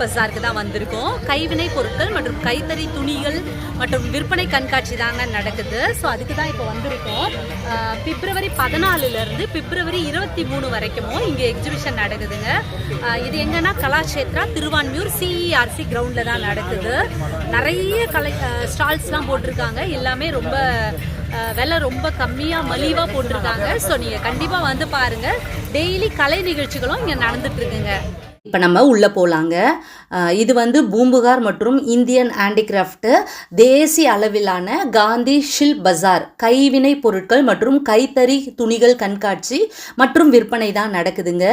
காந்தி தான் வந்திருக்கோம். கைவினை பொருட்கள் மற்றும் கைத்தறி துணிகள் மற்றும் விற்பனை கண்காட்சி தாங்க நடக்குது. ஸோ அதுக்கு தான் இப்போ வந்திருக்கோம். பிப்ரவரி பதினாலுலேருந்து பிப்ரவரி இருபத்தி மூணு வரைக்கும் இங்கே எக்ஸிபிஷன் நடக்குதுங்க. இது எங்கன்னா கலாஷேத்ரா திருவான்மியூர் சிஇஆர்சி கிரவுண்டில் தான் நடக்குது. நிறைய கலை ஸ்டால்ஸ்லாம் போட்டிருக்காங்க. எல்லாமே ரொம்ப விலை ரொம்ப கம்மியாக மலிவாக போட்டிருக்காங்க. ஸோ நீங்கள் கண்டிப்பாக வந்து பாருங்கள் டெய்லி கலை நிகழ்ச்சிகளும் இங்கே நடந்துட்டு இருக்குங்க. இப்போ நம்ம உள்ளே போகலாங்க இது வந்து பூம்புகார் மற்றும் இந்தியன் ஹேண்டிகிராஃப்ட்டு தேசிய அளவிலான காந்தி ஷில் பஜார் கைவினை பொருட்கள் மற்றும் கைத்தறி துணிகள் கண்காட்சி மற்றும் விற்பனை தான் நடக்குதுங்க.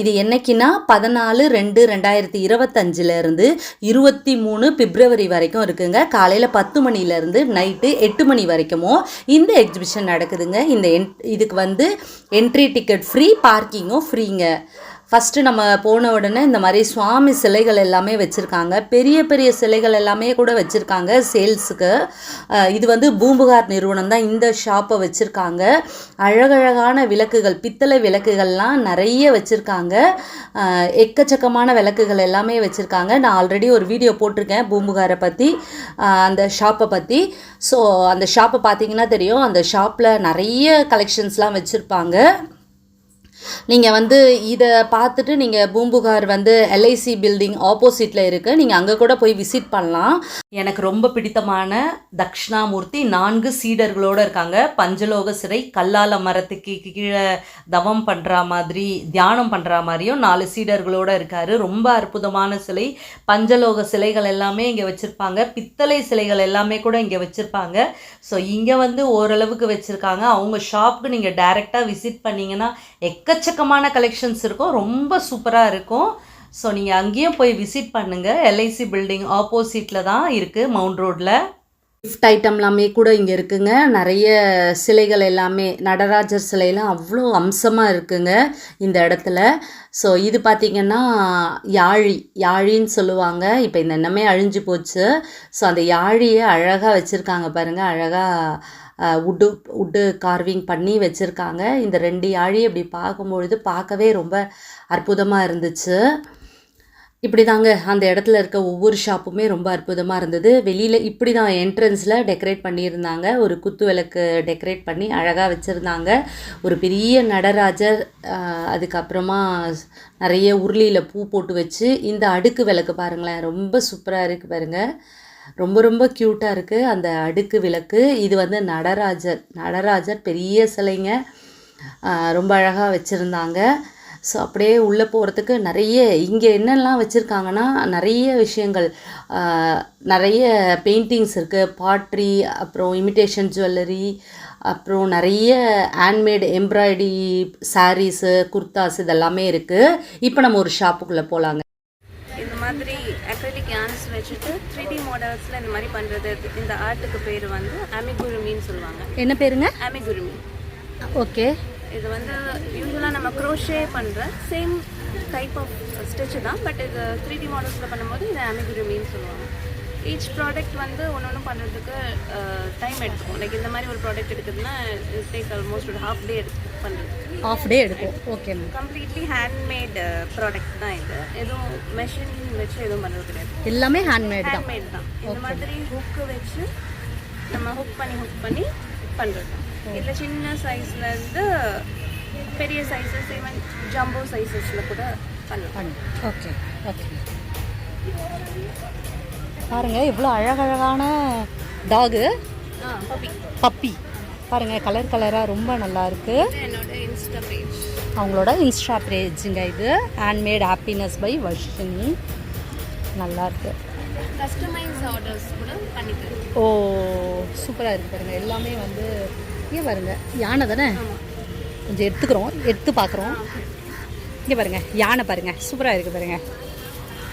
இது என்னைக்குன்னா பதினாலு ரெண்டு ரெண்டாயிரத்தி இருபத்தஞ்சிலேருந்து இருபத்தி மூணு பிப்ரவரி வரைக்கும் இருக்குங்க. காலையில் பத்து மணிலேருந்து நைட்டு எட்டு மணி வரைக்குமோ இந்த எக்ஸிபிஷன் நடக்குதுங்க. இந்த என் இதுக்கு வந்து என்ட்ரி டிக்கெட் ஃப்ரீ பார்க்கிங்கும் ஃப்ரீங்க. ஃபஸ்ட்டு நம்ம போன உடனே இந்த மாதிரி சுவாமி சிலைகள் எல்லாமே வச்சுருக்காங்க. பெரிய பெரிய சிலைகள் எல்லாமே கூட வச்சுருக்காங்க சேல்ஸுக்கு. இது வந்து பூம்புகார் நிறுவனம் தான் இந்த ஷாப்பை வச்சுருக்காங்க. அழகழகான விளக்குகள் பித்தளை விளக்குகள்லாம் நிறைய வச்சுருக்காங்க. எக்கச்சக்கமான விளக்குகள் எல்லாமே வச்சுருக்காங்க. நான் ஆல்ரெடி ஒரு வீடியோ போட்டிருக்கேன் பூம்புகாரை பற்றி அந்த ஷாப்பை பற்றி ஸோ அந்த ஷாப்பை பார்த்தீங்கன்னா தெரியும். அந்த ஷாப்பில் நிறைய கலெக்ஷன்ஸ்லாம் வச்சுருப்பாங்க. நீங்கள் வந்து இதை பார்த்துட்டு நீங்கள் பூம்புகார் வந்து எல்ஐசி பில்டிங் ஆப்போசிட்டில் இருக்குது நீங்கள் அங்கே கூட போய் விசிட் பண்ணலாம். எனக்கு ரொம்ப பிடித்தமான தக்ஷணாமூர்த்தி நான்கு சீடர்களோடு இருக்காங்க. பஞ்சலோக சிறை கல்லால மரத்துக்கு கீழே தவம் பண்ணுற மாதிரி தியானம் பண்ணுற மாதிரியும் நாலு சீடர்களோடு இருக்கார். ரொம்ப அற்புதமான சிலை. பஞ்சலோக சிலைகள் எல்லாமே இங்கே வச்சுருப்பாங்க. பித்தளை சிலைகள் எல்லாமே கூட இங்கே வச்சுருப்பாங்க. ஸோ இங்கே வந்து ஓரளவுக்கு வச்சுருக்காங்க. அவங்க ஷாப்புக்கு நீங்கள் டைரெக்டாக விசிட் பண்ணிங்கன்னா எக்கச்சக்கமான கலெக்ஷன்ஸ் இருக்கும். ரொம்ப சூப்பராக இருக்கும். ஸோ நீங்கள் அங்கேயும் போய் விசிட் பண்ணுங்கள் எல்ஐசி பில்டிங் ஆப்போசிட்டில் தான் இருக்குது மவுண்ட் ரோட்டில் கிஃப்ட் ஐட்டம் எல்லாமே கூட இங்கே இருக்குங்க. நிறைய சிலைகள் எல்லாமே நடராஜர் சிலையெல்லாம் அவ்வளோ அம்சமாக இருக்குங்க இந்த இடத்துல. ஸோ இது பார்த்திங்கன்னா யாழி யாழின்னு சொல்லுவாங்க. இப்போ இந்த எண்ணமே அழிஞ்சு போச்சு. ஸோ அந்த யாழியை அழகாக வச்சுருக்காங்க பாருங்கள் அழகாக உட்டு உட்டு கார்விங் பண்ணி வச்சுருக்காங்க. இந்த ரெண்டு யாழி இப்படி பார்க்கும்பொழுது பார்க்கவே ரொம்ப அற்புதமாக இருந்துச்சு. இப்படி தாங்க அந்த இடத்துல இருக்க ஒவ்வொரு ஷாப்புமே ரொம்ப அற்புதமாக இருந்தது. வெளியில் இப்படி தான் என்ட்ரன்ஸில் டெக்கரேட் பண்ணியிருந்தாங்க. ஒரு குத்து விளக்கு டெக்கரேட் பண்ணி அழகாக வச்சுருந்தாங்க. ஒரு பெரிய நடராஜர் அதுக்கப்புறமா நிறைய உருளியில் பூ போட்டு வச்சு இந்த அடுக்கு விளக்கு பாருங்களேன் ரொம்ப சூப்பராக இருக்குது பாருங்கள் ரொம்ப ரொம்ப க்யூட்டாக இருக்குது அந்த அடுக்கு விளக்கு. இது வந்து நடராஜர். நடராஜர் பெரிய சிலைங்க. ரொம்ப அழகாக வச்சுருந்தாங்க. ஸோ அப்படியே உள்ளே போகிறதுக்கு நிறைய இங்கே என்னெல்லாம் வச்சுருக்காங்கன்னா நிறைய விஷயங்கள். நிறைய பெயிண்டிங்ஸ் இருக்குது பாட்ரி அப்புறம் இமிட்டேஷன் ஜுவல்லரி அப்புறம் நிறைய ஹேண்ட்மேட் எம்ப்ராய்டரி சாரீஸு குர்தாஸ் இதெல்லாமே இருக்குது இப்போ நம்ம ஒரு ஷாப்புக்குள்ளே போகலாங்க அக்ரிலிக் யான்ஸ் வச்சுட்டு த்ரீ டி மாடல்ஸில் இந்த மாதிரி பண்ணுறது இந்த ஆர்ட்டுக்கு பேர் வந்து அமிகுருமின்னு சொல்லுவாங்க. என்ன பேருங்க? அமிகுருமி ஓகே இது வந்து யூஸ்வலாக நம்ம க்ரோஷே பண்ணுற சேம் டைப் ஆஃப் ஸ்டிச் தான் பட் இது த்ரீ டி மாடல்ஸில் பண்ணும்போது இது அமிகுருமின்னு சொல்லுவாங்க. ஈச் ப்ராடக்ட் வந்து ஒன்று ஒன்று பண்ணுறதுக்கு டைம் எடுத்துக்கும். லைக் இந்த மாதிரி ஒரு ப்ராடக்ட் எடுக்குதுன்னா டேக் ஆல்மோஸ்ட் ஒரு ஹாஃப் டே எடுத்து பண்ணுறது ஆஃப் டே எடுக்கும். ஓகே கம்ப்ளீட்லி ஹேண்ட்மேட் ப்ராடக்ட் தான் இது. எதுவும் மெஷின் வச்சு எதுவும் பண்ணுறது கிடையாது. எல்லாமே ஹேண்ட்மேட் தான். ஹேண்ட்மேட் தான். இந்த மாதிரி ஹுக்கு வச்சு நம்ம ஹுக் பண்ணி ஹுக் பண்ணி பண்ணுறது இதில் சின்ன சைஸ்ல இருந்து பெரிய சைஸஸ் ஈவன் ஜம்போ சைஸஸில் கூட பண்ணலாம். பண்ணு. ஓகே ஓகே பாருங்க இவ்வளோ அழகழகான டாகு ஹாபி பப்பி பாருங்க கலர் கலராக ரொம்ப நல்லா பேஜ் அவங்களோட இன்ஸ்டா பேஜுங்க இது. ஹேண்ட்மேட் ஹாப்பினஸ் பை வர்ஷினி நல்லா இருக்கு. கஸ்டமைஸ் ஆர்டர்ஸ் கூட பண்ணி தருவோம் ஓ சூப்பராக இருக்கு பாருங்க. எல்லாமே வந்து இங்கே பாருங்க யானை தானே? கொஞ்சம் எடுத்துக்கிறோம் எடுத்து பார்க்குறோம். இங்கே பாருங்க யானை பாருங்க சூப்பராக இருக்கு பாருங்க.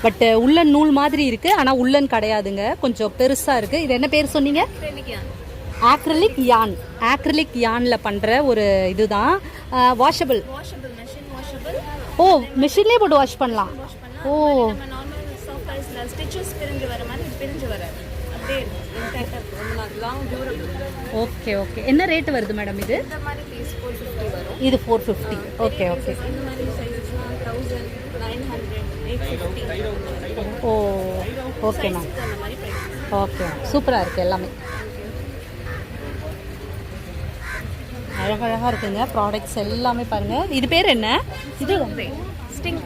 பட் உள்ளன் நூல் மாதிரி இருக்கு ஆனால் உள்ளன் கிடையாதுங்க. கொஞ்சம் பெருசாக இருக்கு. இது என்ன பேர் சொன்னீங்க? ஆக்ரலிக் யான் ஆக்ரலிக் யானில் பண்ணுற ஒரு இதுதான் washable washable machine washable oh மிஷின்லேயே போட்டு வாஷ் பண்ணலாம். ஓ. ஓகே ஓகே என்ன ரேட் வருது மேடம் இது? இது four fifty okay okay oh okay ma'am okay சூப்பராக இருக்குது எல்லாமே. அழகழகாக இருக்குங்க. ப்ராடக்ட்ஸ் எல்லாமே பாருங்கள் இது பேர் என்ன? இது ஸ்டிங்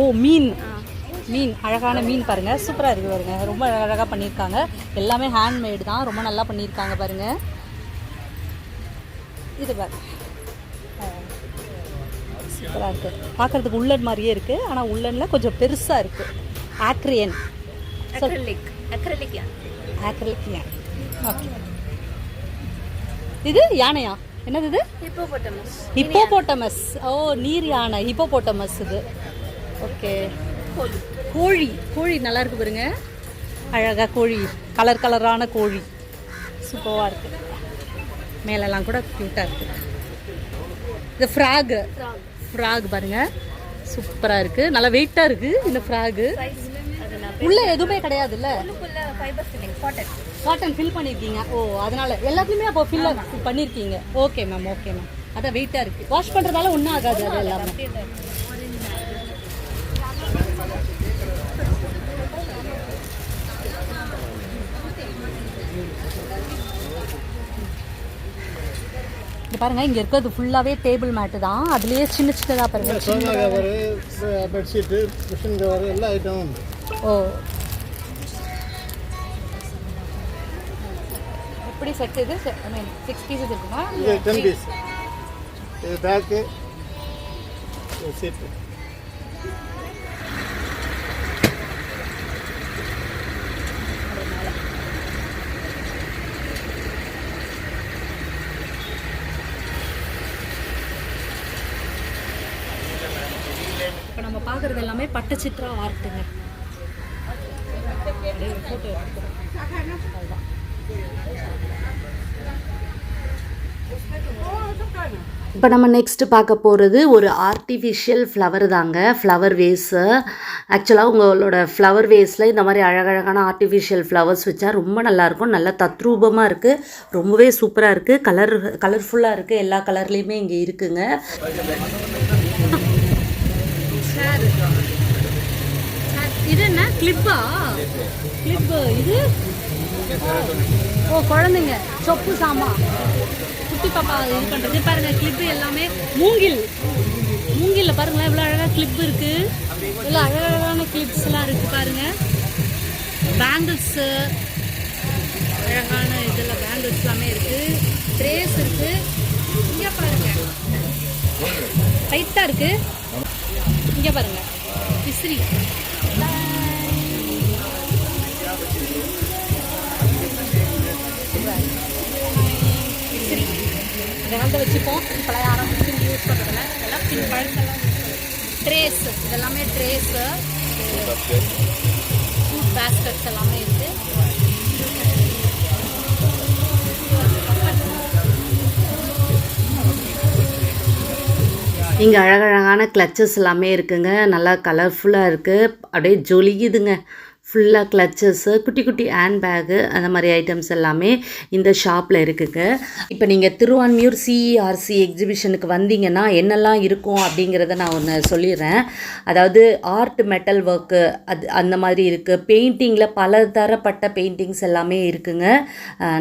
ஓ மீன். மீன். அழகான மீன் பாருங்கள் சூப்பராக இருக்குது பாருங்க. ரொம்ப அழகாக பண்ணியிருக்காங்க. எல்லாமே ஹேண்ட்மேடு தான். ரொம்ப நல்லா பண்ணியிருக்காங்க பாருங்கள் இது பாருங்க. சூப்பராக இருக்குது பார்க்குறதுக்கு உள்ளன் மாதிரியே இருக்குது ஆனால் உள்ளனில் கொஞ்சம் பெருசாக இருக்குது ஆக்ரியன் acrylic acrylic yeah acrylic okay இது யானையா? என்னது இது? ஹிப்போபோட்டமஸ். ஹிப்போபோட்டமஸ். ஓ நீர் யானை. ஹிப்போபோட்டமஸ் இது. ஓகே. கோழி. கோழி. நல்லா இருக்கு பாருங்க. அழகா கோழி. கலர் கலரான கோழி. சூப்பராக இருக்கு. மேலெல்லாம் கூட க்யூட்டாக இருக்கு. இது ஃப்ராகு ஃப்ராக் பாருங்க. சூப்பராக இருக்கு. நல்லா வெயிட்டாக இருக்கு இந்த ஃப்ராகு உள்ள எதுவுமே கிடையாதுல்ல? காட்டன் காட்டன் ஃபில் பண்ணியிருக்கீங்க ஓ அதனால எல்லாத்தையுமே அப்போ ஃபில் பண்ணியிருக்கீங்க ஓகே மேம் ஓகே மேம் அதான் வெயிட்டாக இருக்கு. வாஷ் பண்ணுறதால ஒன்றும் ஆகாது அது எல்லாமே. இங்க பாருங்க இங்க இருக்கிறது ஃபுல்லாவே டேபிள் மேட்டு தான். அதுலயே சின்ன சின்னதா பாருங்க. Sofa cover bedsheet cushion cover எல்லா ஐட்டமும் உண்டு ஓ எப்படி செட் இது? ஐ மீன் சிக்ஸ் பீசஸ் இருக்குமா? இது டென் பீஸ் இது பேக்கு சீட்டு இப்போ நம்ம பார்க்குறது எல்லாமே பட்டுச்சித்ரா ஆர்ட்டுங்க ஃபோட்டோ அதுதான் இப்போ நம்ம நெக்ஸ்ட்டு பார்க்க போகிறது ஒரு ஆர்டிஃபிஷியல் ஃப்ளவர் தாங்க ஃப்ளவர் வேஸு ஆக்சுவலாக உங்களோட ஃப்ளவர் வேஸில் இந்த மாதிரி அழகழகான ஆர்டிஃபிஷியல் ஃப்ளவர்ஸ் வச்சா ரொம்ப நல்லாயிருக்கும். நல்லா தத்ரூபமாக இருக்குது ரொம்பவே சூப்பராக இருக்குது கலர் கலர்ஃபுல்லாக இருக்குது எல்லா கலர்லேயுமே இங்கே இருக்குங்க. இது என்ன? கிளிப்பா கிளிப்பு இது? ஓ குழந்தைங்க சொப்பு சாமா. குட்டி பாப்பா இது பண்ணுறது பாருங்க கிளிப்பு எல்லாமே மூங்கில். மூங்கில்ல பாருங்களேன் இவ்வளோ அழகாக கிளிப் இருக்கு. இவ்வளோ அழகழகான கிளிப்ஸ்லாம் இருக்கு பாருங்க. பேங்கிள்ஸு அழகான இதில் பேங்கிள்ஸ் எல்லாமே இருக்கு. ட்ரேஸ் இருக்கு. இங்கே பாருங்க. டைட்டாக இருக்கு. இங்க பாருங்க. விசிறி. விரல்ல வச்சுப்போம். இப்போலாம் யாரும் யூஸ் பண்ணுறதில்ல எல்லாம் பின் பழசெல்லாம் ட்ரேஸ் இதெல்லாமே ட்ரேஸு ஃபுட் பேஸ்கட்ஸ் எல்லாமே இருக்குது இங்கே அழகழகான கிளச்சஸ் எல்லாமே இருக்குங்க. நல்லா கலர்ஃபுல்லாக இருக்குது அப்படியே ஜொலிக்குதுங்க. ஃபுல்லாக கிளச்சஸ்ஸு குட்டி குட்டி ஹேண்ட் பேகு அந்த மாதிரி ஐட்டம்ஸ் எல்லாமே இந்த ஷாப்பில் இருக்குங்க. இப்போ நீங்கள் திருவான்மியூர் சிஇஆர்சி எக்ஸிபிஷனுக்கு வந்தீங்கன்னா என்னெல்லாம் இருக்கும் அப்படிங்கிறத நான் ஒன்று சொல்லிடுறேன். அதாவது ஆர்ட் மெட்டல் ஒர்க்கு அது அந்த மாதிரி இருக்குது பெயிண்டிங்கில் பல தரப்பட்ட பெயிண்டிங்ஸ் எல்லாமே இருக்குங்க.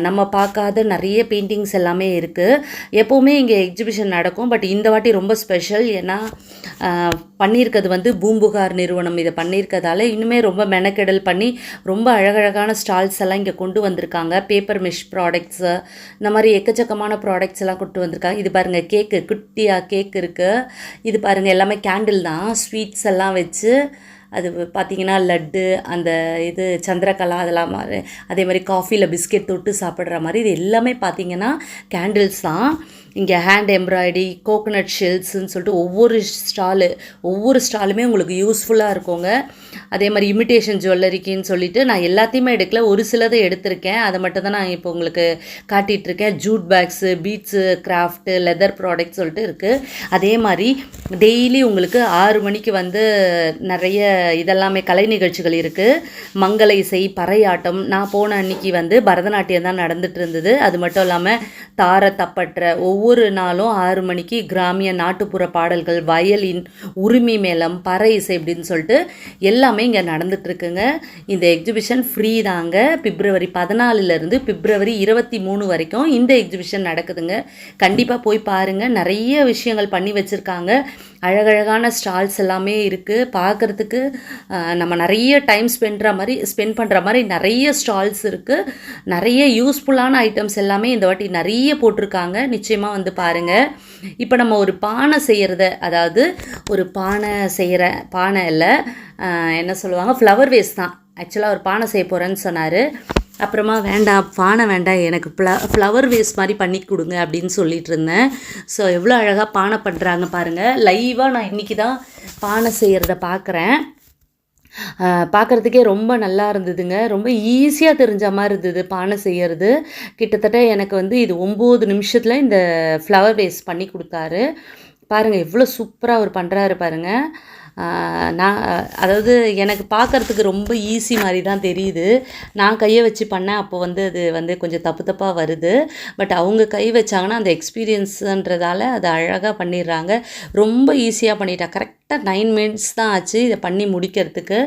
நம்ம பார்க்காத நிறைய பெயிண்டிங்ஸ் எல்லாமே இருக்குது எப்போவுமே இங்கே எக்ஸிபிஷன் நடக்கும். பட் இந்த வாட்டி ரொம்ப ஸ்பெஷல் ஏன்னா பண்ணியிருக்கிறது வந்து பூம்புகார் நிறுவனம். இதை பண்ணியிருக்கதால இன்னுமே ரொம்ப மெனக்கெடல் பண்ணி ரொம்ப அழகழகான ஸ்டால்ஸ் எல்லாம் இங்கே கொண்டு வந்திருக்காங்க. பேப்பர் மிஷ் ப்ராடக்ட்ஸு இந்த மாதிரி எக்கச்சக்கமான ப்ராடக்ட்ஸ் எல்லாம் கொண்டு வந்திருக்காங்க. இது பாருங்கள் கேக்கு குட்டியாக கேக் இருக்குது இது பாருங்கள் எல்லாமே கேண்டில் தான். ஸ்வீட்ஸ் எல்லாம் வச்சு அது பார்த்தீங்கன்னா லட்டு அந்த இது சந்திரகலா அதெல்லாம் மாதிரி அதே மாதிரி காஃபியில் பிஸ்கெட் தொட்டு சாப்பிட்ற மாதிரி இது எல்லாமே பார்த்தீங்கன்னா கேண்டில்ஸ் தான். இங்கே ஹேண்ட் எம்ப்ராய்டரி கோகோனட் ஷெல்ஸ்ன்னு சொல்லிட்டு ஒவ்வொரு ஸ்டாலு ஒவ்வொரு ஸ்டாலுமே உங்களுக்கு யூஸ்ஃபுல்லாக இருக்குங்க. அதே மாதிரி இமிட்டேஷன் ஜுவல்லரிக்குன்னு சொல்லிட்டு நான் எல்லாத்தையுமே எடுக்கல. ஒரு சிலதை எடுத்திருக்கேன். அதை மட்டும் தான் நான் இப்போ உங்களுக்கு காட்டிகிட்டு இருக்கேன். Jute bags beads craft leather product சொல்லிட்டு இருக்குது அதே மாதிரி டெய்லி உங்களுக்கு ஆறு மணிக்கு வந்து நிறைய இதெல்லாமே கலை நிகழ்ச்சிகள் இருக்குது மங்கள இசை பறையாட்டம். நான் போன அன்னைக்கு வந்து பரதநாட்டியம் தான் நடந்துட்டு இருந்தது. அது மட்டும் இல்லாமல் தார தப்பற்ற ஒவ்வொரு நாளும் ஆறு மணிக்கு கிராமிய நாட்டுப்புற பாடல்கள் வயலின் உரிமை மேளம் பறை இசை அப்படின்னு சொல்லிட்டு எல்லா எல்லாமே இங்கே நடந்துகிட்ருக்குங்க இந்த எக்ஸிபிஷன் ஃப்ரீ தாங்க. பிப்ரவரி பதினாலுலேருந்து பிப்ரவரி இருபத்தி மூணு வரைக்கும் இந்த எக்ஸிபிஷன் நடக்குதுங்க. கண்டிப்பாக போய் பாருங்கள் நிறைய விஷயங்கள் பண்ணி வச்சுருக்காங்க. அழகழகான ஸ்டால்ஸ் எல்லாமே இருக்குது பார்க்குறதுக்கு நம்ம நிறைய டைம் ஸ்பெண்ட்ற மாதிரி ஸ்பெண்ட் பண்ணுற மாதிரி நிறைய ஸ்டால்ஸ் இருக்குது நிறைய யூஸ்ஃபுல்லான ஐட்டம்ஸ் எல்லாமே இந்த வாட்டி நிறைய போட்டிருக்காங்க. நிச்சயமாக வந்து பாருங்கள் இப்போ நம்ம ஒரு பானை செய்கிறத அதாவது ஒரு பானை செய்கிற பானை இல்லை என்ன சொல்லுவாங்க? ஃப்ளவர் வேஸ்ட் தான். ஆக்சுவலாக ஒரு பானை செய்ய போகிறேன்னு சொன்னார். அப்புறமா வேண்டாம் பானை வேண்டாம் எனக்கு ஃப்ள ஃப்ளவர் வேஸ்ட் மாதிரி பண்ணி கொடுங்க அப்படின்னு சொல்லிட்டு இருந்தேன். ஸோ எவ்வளோ அழகாக பானை பண்ணுறாங்க பாருங்கள் லைவாக நான் இன்றைக்கி தான் பானை செய்கிறத பார்க்குறேன் பார்க்குறதுக்கே ரொம்ப நல்லா இருந்ததுங்க. ரொம்ப ஈஸியாக தெரிஞ்ச மாதிரி இருந்தது பானை செய்யறது. கிட்டத்தட்ட எனக்கு வந்து இது ஒம்பது நிமிஷத்தில் இந்த ஃப்ளவர் வேஸ்ட் பண்ணி கொடுத்தாரு. பாருங்கள் எவ்வளோ சூப்பராக அவர் பண்ணுறாரு பாருங்கள் நான் அதாவது எனக்கு பார்க்கறதுக்கு ரொம்ப ஈஸி மாதிரி தான் தெரியுது. நான் கையை வச்சு பண்ணேன் அப்போ வந்து அது வந்து கொஞ்சம் தப்பு தப்பாக வருது. பட் அவங்க கை வச்சாங்கன்னா அந்த எக்ஸ்பீரியன்ஸுன்றதால அதை அழகாக பண்ணிடுறாங்க. ரொம்ப ஈஸியாக பண்ணிட்டா. கரெக்டாக நைன் மினிட்ஸ் தான் ஆச்சு இதை பண்ணி முடிக்கிறதுக்கு.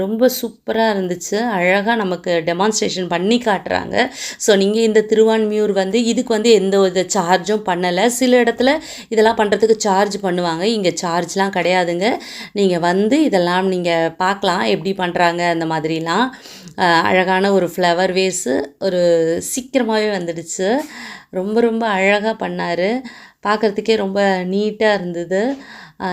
ரொம்ப சூப்பராக இருந்துச்சு. அழகாக நமக்கு டெமான்ஸ்ட்ரேஷன் பண்ணி காட்டுறாங்க. ஸோ நீங்கள் இந்த திருவான்மியூர் வந்து இதுக்கு வந்து எந்த ஒரு சார்ஜும் பண்ணலை. சில இடத்துல இதெல்லாம் பண்ணுறதுக்கு சார்ஜ் பண்ணுவாங்க. இங்கே சார்ஜ்லாம் கிடையாதுங்க. நீங்கள் வந்து இதெல்லாம் நீங்கள் பார்க்கலாம் எப்படி பண்ணுறாங்க அந்த மாதிரிலாம். அழகான ஒரு ஃப்ளவர் வேஸு ஒரு சீக்கிரமாகவே வந்துடுச்சு. ரொம்ப ரொம்ப அழகாக பண்ணார். பார்க்குறதுக்கே ரொம்ப நீட்டாக இருந்தது.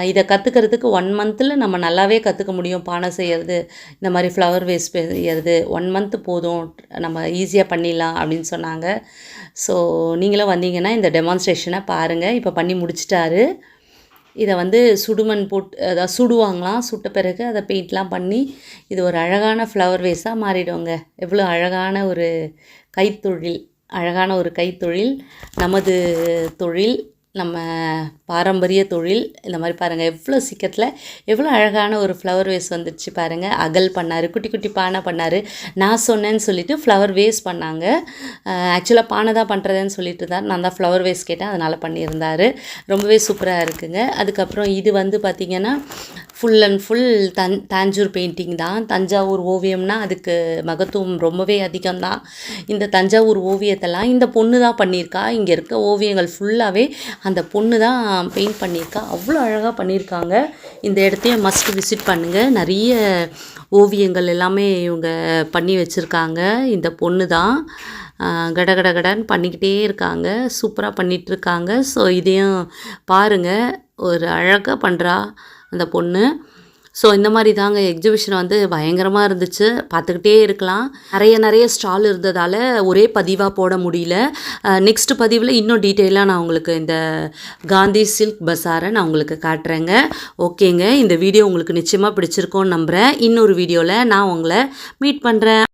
இதை கற்றுக்கிறதுக்கு ஒன் மந்தில் நம்ம நல்லாவே கற்றுக்க முடியும். பானை செய்கிறது இந்த மாதிரி ஃப்ளவர் வேஸ்ட் செய்யறது ஒன் மந்த் போதும். நம்ம ஈஸியாக பண்ணிடலாம் அப்படின்னு சொன்னாங்க. ஸோ நீங்களும் வந்தீங்கன்னா இந்த டெமான்ஸ்ட்ரேஷனை பாருங்கள் இப்போ பண்ணி முடிச்சிட்டாரு. இதை வந்து சுடுமண் போட்டு அதாவது சுடுவாங்களாம் சுட்ட பிறகு அதை பெயிண்ட்லாம் பண்ணி இது ஒரு அழகான ஃப்ளவர் வேஸாக மாறிடுவாங்க எவ்வளோ அழகான ஒரு கைத்தொழில் அழகான ஒரு கைத்தொழில் நமது தொழில் நம்ம பாரம்பரிய தொழில் இந்த மாதிரி பாருங்கள் எவ்வளோ சீக்கிரத்தில் எவ்வளோ அழகான ஒரு ஃப்ளவர் வேஸ் வந்துடுச்சு பாருங்கள் அகல் பண்ணார் குட்டி குட்டி பானை பண்ணார். நான் சொன்னேன்னு சொல்லிவிட்டு ஃப்ளவர் வேஸ் பண்ணாங்க. ஆக்சுவலாக பானை தான் பண்ணுறதுன்னு சொல்லிட்டு இருந்தார் நான் தான் ஃப்ளவர் வேஸ் கேட்டேன். அதனால் பண்ணியிருந்தார். ரொம்பவே சூப்பராக இருக்குங்க. அதுக்கப்புறம் இது வந்து பார்த்திங்கன்னா ஃபுல் அண்ட் ஃபுல் தன் தாஞ்சூர் பெயிண்டிங் தான். தஞ்சாவூர் ஓவியம்னா அதுக்கு மகத்துவம் ரொம்பவே அதிகம்தான் இந்த தஞ்சாவூர் ஓவியத்தெல்லாம் இந்த பொண்ணு தான் பண்ணியிருக்கா இங்கே இருக்க ஓவியங்கள் ஃபுல்லாகவே அந்த பொண்ணு தான் பெயிண்ட் பண்ணியிருக்கா அவ்வளோ அழகாக பண்ணியிருக்காங்க இந்த இடத்தையும் மஸ்ட் விசிட் பண்ணுங்கள் நிறைய ஓவியங்கள் எல்லாமே இவங்க பண்ணி வச்சுருக்காங்க. இந்த பொண்ணு தான் கட கட பண்ணிக்கிட்டே இருக்காங்க. சூப்பராக பண்ணிகிட்ருக்காங்க ஸோ இதையும் பாருங்கள் ஒரு அழகாக பண்ணுறா அந்த பொண்ணு. ஸோ இந்த மாதிரி தாங்க எக்ஸிபிஷன் வந்து பயங்கரமாக இருந்துச்சு. பார்த்துக்கிட்டே இருக்கலாம். நிறைய நிறைய ஸ்டால் இருந்ததால் ஒரே பதிவாக போட முடியல. நெக்ஸ்ட் பதிவில் இன்னும் டீட்டெயிலாக நான் உங்களுக்கு இந்த காந்தி சில்க் பஸாரை நான் உங்களுக்கு காட்டுறேங்க. ஓகேங்க இந்த வீடியோ உங்களுக்கு நிச்சயமாக பிடிச்சிருக்கோன்னு நம்புகிறேன் இன்னொரு வீடியோவில் நான் உங்களை மீட் பண்ணுறேன்